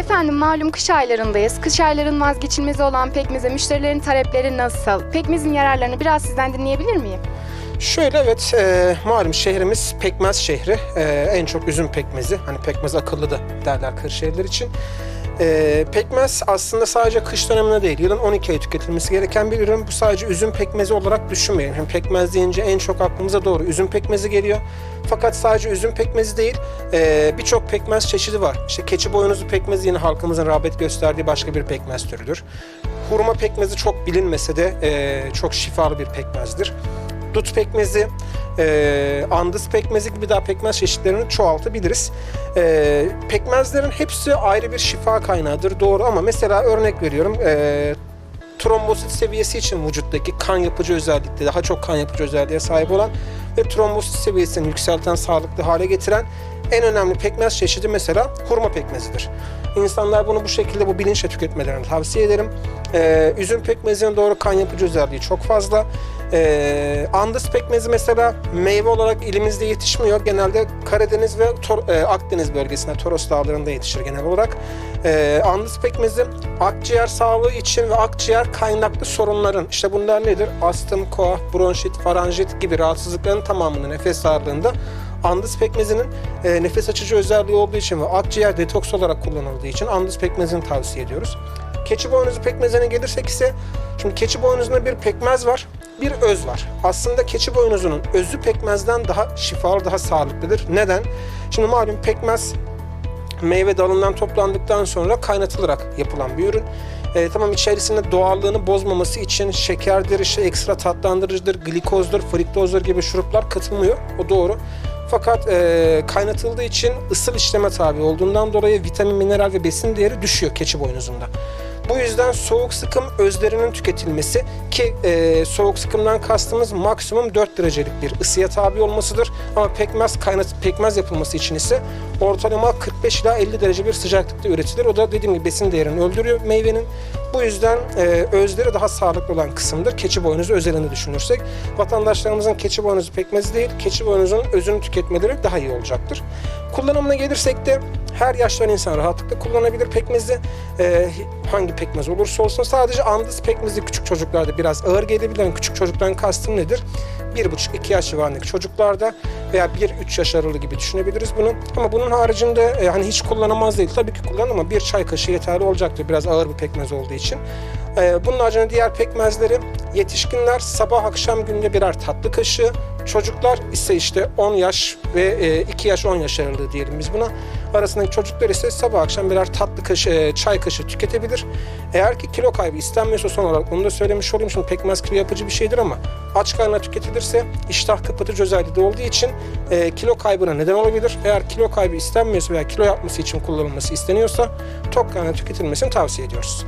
Efendim malum kış aylarındayız. Kış ayların vazgeçilmezi olan pekmeze müşterilerin talepleri nasıl? Pekmezin yararlarını biraz sizden dinleyebilir miyim? Şöyle evet e, malum şehrimiz pekmez şehri. E, en çok üzüm pekmezi. Hani pekmez akıllı da derler Kırşehirler için. E, pekmez aslında sadece kış döneminde değil, yılın 12 ayı tüketilmesi gereken bir ürün. Bu sadece üzüm pekmezi olarak düşünmeyin. Hem pekmez deyince en çok aklımıza doğru üzüm pekmezi geliyor. Fakat sadece üzüm pekmezi değil, e, birçok pekmez çeşidi var. İşte keçi boynuzu pekmezi yine halkımızın rağbet gösterdiği başka bir pekmez türüdür. Hurma pekmezi çok bilinmese de e, çok şifalı bir pekmezdir dut pekmezi, e, andız pekmezi gibi daha pekmez çeşitlerini çoğaltabiliriz. E, pekmezlerin hepsi ayrı bir şifa kaynağıdır doğru ama mesela örnek veriyorum e, trombosit seviyesi için vücuttaki kan yapıcı özellikte daha çok kan yapıcı özelliğe sahip olan ve trombosit seviyesini yükselten sağlıklı hale getiren en önemli pekmez çeşidi mesela hurma pekmezidir. İnsanlar bunu bu şekilde bu bilinçle tüketmelerini tavsiye ederim. Ee, üzüm pekmezinin doğru kan yapıcı özelliği çok fazla. Ee, andız pekmezi mesela meyve olarak ilimizde yetişmiyor. Genelde Karadeniz ve Tor- e, Akdeniz bölgesinde, Toros Dağları'nda yetişir genel olarak. Ee, andız pekmezi akciğer sağlığı için ve akciğer kaynaklı sorunların, işte bunlar nedir? Astım, koah, bronşit, faranjit gibi rahatsızlıkların tamamını nefes darlığında Andız pekmezinin e, nefes açıcı özelliği olduğu için ve akciğer detoks olarak kullanıldığı için andız pekmezini tavsiye ediyoruz. Keçi boynuzu pekmezine gelirsek ise şimdi keçi boynuzunda bir pekmez var, bir öz var. Aslında keçi boynuzunun özü pekmezden daha şifalı, daha sağlıklıdır. Neden? Şimdi malum pekmez meyve dalından toplandıktan sonra kaynatılarak yapılan bir ürün. E, tamam içerisinde doğallığını bozmaması için şekerdir, işte ekstra tatlandırıcıdır, glikozdur, friktozdur gibi şuruplar katılmıyor. O doğru. Fakat e, kaynatıldığı için ısıl işleme tabi olduğundan dolayı vitamin, mineral ve besin değeri düşüyor keçi boynuzunda. Bu yüzden soğuk sıkım özlerinin tüketilmesi ki e, soğuk sıkımdan kastımız maksimum 4 derecelik bir ısıya tabi olmasıdır. Ama pekmez kaynat pekmez yapılması için ise ortalama 45 ila 50 derece bir sıcaklıkta üretilir. O da dediğim gibi besin değerini öldürüyor meyvenin. Bu yüzden e, özleri daha sağlıklı olan kısımdır. Keçi boynuzu özelini düşünürsek vatandaşlarımızın keçi boynuzu pekmezi değil, keçi boynuzunun özünü tüketmeleri daha iyi olacaktır. Kullanımına gelirsek de her yaştan insan rahatlıkla kullanabilir pekmezi. E, hangi pekmez olursa olsun sadece andız pekmezi küçük çocuklarda biraz ağır gelebilir. Yani küçük çocuktan kastım nedir? 1,5-2 yaş civarındaki çocuklarda veya 1-3 yaş aralığı gibi düşünebiliriz bunu. Ama bunun haricinde e, hani hiç kullanamaz değil. Tabii ki kullan ama bir çay kaşığı yeterli olacaktır biraz ağır bir pekmez olduğu için. E, bunun haricinde diğer pekmezleri yetişkinler sabah akşam günde birer tatlı kaşığı, çocuklar ise işte 10 yaş ve e, 2 yaş 10 yaş aralığı diyelim biz buna. Arasındaki çocuklar ise sabah akşam birer tatlı kaşığı, e, çay kaşığı tüketebilir. Eğer ki kilo kaybı istenmiyorsa son olarak onu da söylemiş olayım. Şimdi pekmez kilo yapıcı bir şeydir ama aç karnına tüketilirse iştah kapatıcı özelliği de olduğu için e, kilo kaybına neden olabilir. Eğer kilo kaybı istenmiyorsa veya kilo yapması için kullanılması isteniyorsa tok karnına tüketilmesini tavsiye ediyoruz.